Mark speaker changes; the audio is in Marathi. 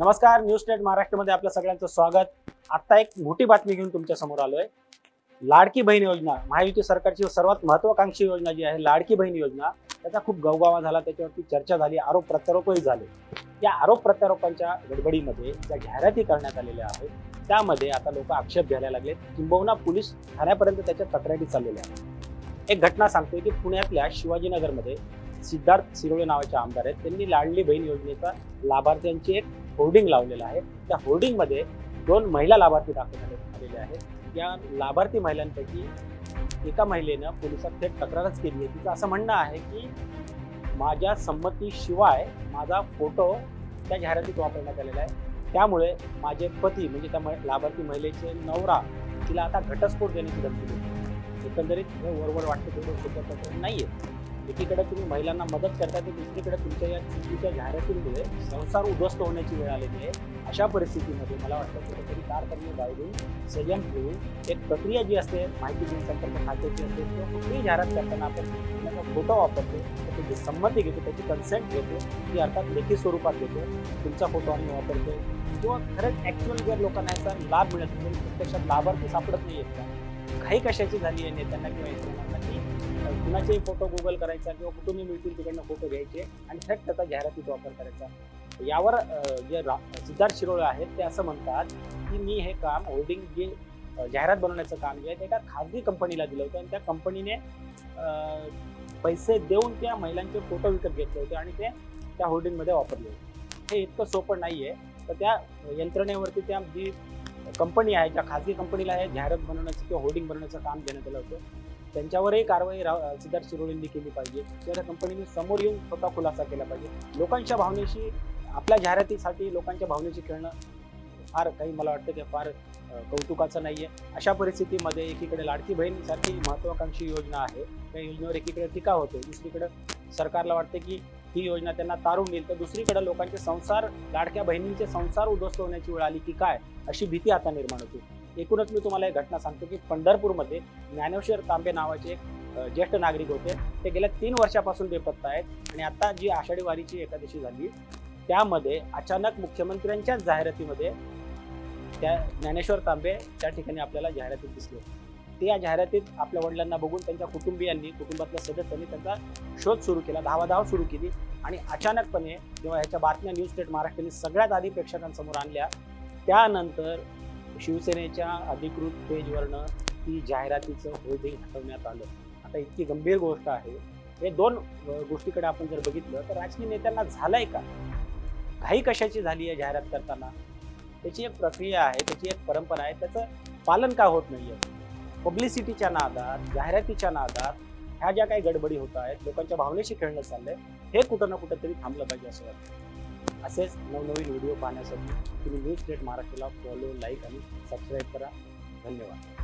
Speaker 1: नमस्कार न्यूज स्टेट महाराष्ट्रामध्ये आपल्या सगळ्यांचं स्वागत. आता एक मोठी बातमी घेऊन तुमच्यासमोर आलोय. लाडकी बहीण योजना महायुती सरकारची सर्वात महत्वाकांक्षी योजना जी आहे लाडकी बहीण योजना त्याचा खूप गवगावा झाला त्याच्यावरती चर्चा झाली आरोप प्रत्यारोपही झाले. या आरोप प्रत्यारोपांच्या गडबडीमध्ये ज्या जाहिराती करण्यात आलेल्या आहेत त्यामध्ये आता लोक आक्षेप घ्यायला लागले किंबहुना पोलीस ठाण्यापर्यंत त्याच्या तक्रारी चाललेल्या आहेत. एक घटना सांगतोय की पुण्यातल्या शिवाजीनगरमध्ये सिद्धार्थ सिरोळे नावाचे आमदार आहेत. त्यांनी लाडली बहीण योजनेचा लाभार्थ्यांची एक होर्डिंग लावलेलं आहे. त्या होर्डिंगमध्ये दोन महिला लाभार्थी दाखवण्यात आलेल्या आहेत. या लाभार्थी महिलांपैकी एका महिलेनं पोलिसात थेट तक्रारच केली आहे. तिचं असं म्हणणं आहे की माझ्या संमतीशिवाय माझा फोटो त्या जाहिरातीत वापरण्यात आलेला आहे. त्यामुळे माझे पती म्हणजे त्या लाभार्थी महिलेचे नवरा तिला आता घटस्फोट देण्याची धमकी देतो. एकंदरीत हे वरवर वाटतं तेवढं नाही आहे एकीकडे तुम्ही महिलांना मदत करता की दुसरीकडे तुमच्या या चुकीच्या जाहिरातींमुळे संसार उद्ध्वस्त होण्याची वेळ आलेली आहे. अशा परिस्थितीमध्ये मला वाटतं कुठेतरी तारतम्य बाळगून संयम ठेवून एक प्रक्रिया जी असते माहिती जनसंपर्क खात्याची असते किंवा कुठलीही जाहिरात करताना आपण त्याचा फोटो वापरतो तर त्याची संमती घेतो त्याची कन्सेंट घेतो ती अर्थात लेखी स्वरूपात घेतो तुमचा फोटो आम्ही वापरतो किंवा खरंच ॲक्च्युअल जर लोकांना याचा लाभ मिळत असेल म्हणजे प्रत्यक्षात लाभार्थी सापडत नाही आहेत का? घाई कशाची झाली आहे नेत्यांना किंवा यंत्रणांना की कुणाचेही फोटो गुगल करायचा किंवा कुठूनही मिळतील तिकडनं फोटो घ्यायचे आणि थेट त्याचा जाहिरातीत वापर करायचा. यावर जे रा सिद्धार्थ शिरोळे आहेत ते असं म्हणतात की मी हे काम होर्डिंग जे जाहिरात बनवण्याचं काम जे आहे ते एका खाजगी कंपनीला दिलं होतं आणि त्या कंपनीने पैसे देऊन त्या महिलांचे फोटो विकत घेतले होते आणि ते त्या होर्डिंगमध्ये वापरले होते. हे इतकं सोपं नाही आहे तर त्या यंत्रणेवरती त्या जी कंपनी आहे ज्या खाजगी कंपनीला हे जाहिरात बनवण्याचं किंवा होर्डिंग बनवण्याचं काम देण्यात आलं होतं त्यांच्यावरही कारवाई सिद्धार्थ शिरोळेंनी केली पाहिजे. किंवा त्या कंपनीने समोर येऊन स्वतः खुलासा केला पाहिजे. लोकांच्या भावनेशी आपल्या जाहिरातीसाठी लोकांच्या भावनेशी खेळणं फार काही मला वाटतं ते फार कौतुकाचं नाही आहे अशा परिस्थितीमध्ये एकीकडे लाडकी बहीणसारखी महत्वाकांक्षी योजना आहे. त्या योजनेवर एकीकडे टीका होते. दुसरीकडे सरकारला वाटते की ही योजना त्यांना तारून येईल तर दुसरीकडे लोकांचे संसार लाडक्या बहिणींचे संसार उद्ध्वस्त होण्याची वेळ आली की काय अशी भीती आता निर्माण होती. एकूणच मी तुम्हाला एक घटना सांगतो की पंढरपूरमध्ये ज्ञानेश्वर तांबे नावाचे एक ज्येष्ठ नागरिक होते. ते गेल्या तीन वर्षापासून बेपत्ता आहेत आणि आता जी आषाढी वारीची एकादशी झाली त्यामध्ये अचानक मुख्यमंत्र्यांच्याच जाहिरातीमध्ये त्या ज्ञानेश्वर तांबे त्या ठिकाणी आपल्याला जाहिरातीत दिसले ते या जाहिरातीत आपल्या वडिलांना बघून त्यांच्या कुटुंबियांनी कुटुंबातल्या सदस्यांनी त्यांचा शोध सुरू केला धावाधाव सुरू केली आणि अचानकपणे जेव्हा ह्याच्या बातम्या न्यूज स्टेट महाराष्ट्राने सगळ्यात आधी प्रेक्षकांसमोर आणल्या त्यानंतर शिवसेनेच्या अधिकृत पेजवरनं ती जाहिरातीचं होर्डिंग हटवण्यात आलं. आता इतकी गंभीर गोष्ट आहे. हे दोन गोष्टीकडे आपण जर बघितलं तर राजकीय नेत्यांना झालंय का? घाई कशाची झाली आहे जाहिरात करताना? त्याची एक प्रक्रिया आहे त्याची एक परंपरा आहे त्याचं पालन का होत नाही आहे पब्लिसिटीच्या नादात जाहिरातीच्या नादात ह्या ज्या काही गडबडी होत आहेत लोकांच्या भावनेशी खेळणं चाललंय हे कुठं ना कुठंतरी थांबलं पाहिजे असं वाटतं. असेच नवनवीन व्हिडिओ पाहण्यासाठी तुम्ही न्यूज स्टेट महाराष्ट्राला फॉलो लाईक आणि सबस्क्राईब करा. धन्यवाद.